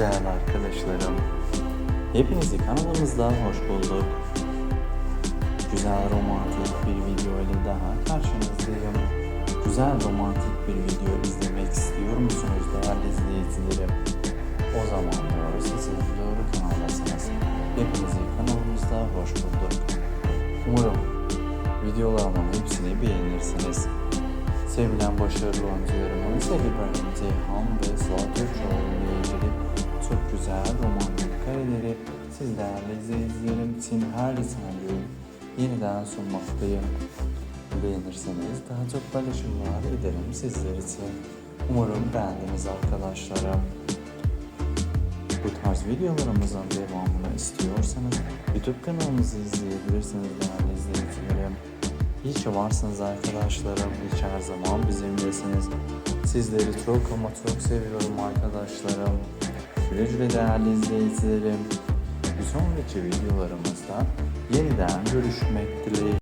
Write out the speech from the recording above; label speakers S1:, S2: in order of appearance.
S1: değerli arkadaşlarım. Hepinizi kanalımızda hoş bulduk. Güzel romantik bir video ile daha karşınızdayım. Güzel romantik bir video izlemek istiyor musunuz değerli izleyicilerim? O zaman doğru sizin doğru kanaldasınız. Hepinizi kanalımızda hoş bulduk. Umarım videolarımın hepsini beğenirsiniz. Sevilen başarılı oyuncularımın Selin İbrahim Ceyhan ve Sıla Türkoğlu kareleri siz değerli izleyicilerim için her saniye yeniden sunmaktayım. Beğenirseniz daha çok paylaşımlar ederim sizler için. Umarım beğendiniz arkadaşlarım. Bu tarz videolarımızın devamını istiyorsanız YouTube kanalımızı izleyebilirsiniz değerli izleyicilerim. İyi ki varsınız arkadaşlarım. Hiç her zaman bizimlesiniz. Sizleri çok ama çok seviyorum arkadaşlarım. Güle güle değerli izleyicilerim. Bir sonraki videolarımızda yeniden görüşmek dileğiyle.